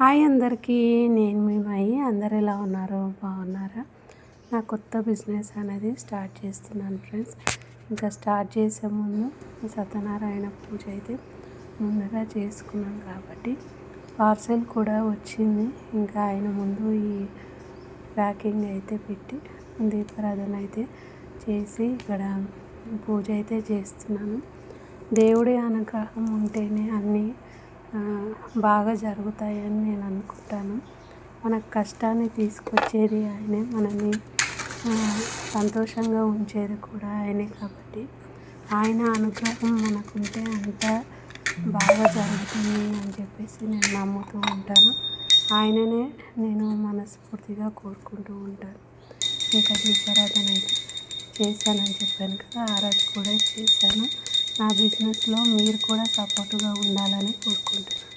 Hi అందరికీ నేను మీ మాయి అందరు ఎలా ఉన్నారు? బాగున్నారా? నా కొత్త బిజినెస్ అనేది స్టార్ట్ చేస్తున్నాను ఫ్రెండ్స్. ఇంకా స్టార్ట్ చేసే ముందు సత్యనారాయణ పూజ అయితే ముందుగా చేసుకున్నాం కాబట్టి పార్సెల్ కూడా వచ్చింది. ఇంకా ఆయన ముందు ఈ ప్యాకింగ్ అయితే పెట్టి దీపారాధన అయితే చేసి ఇక్కడ పూజ అయితే చేస్తున్నాను. దేవుడి అనుగ్రహం ఉంటేనే అన్నీ బాగా జరుగుతాయని నేను అనుకుంటాను. మన కష్టాన్ని తీసుకొచ్చేది ఆయనే మనల్ని సంతోషంగా ఉంచేది కూడా ఆయనే కాబట్టి ఆయన అనుగ్రహం మనకుంటే అంత బాగా జరుగుతుంది అని చెప్పేసి నేను నమ్ముతూ ఉంటాను. ఆయననే నేను మనస్ఫూర్తిగా కోరుకుంటూ ఉంటాను. ఇంకా దీపారాధన అయితే చేశానని చెప్పాను కదా ఆరాధన కూడా చేశాను. నా బిజినెస్లో మీరు కూడా సపోర్టుగా ఉండాలని కోరుకుంటున్నాను.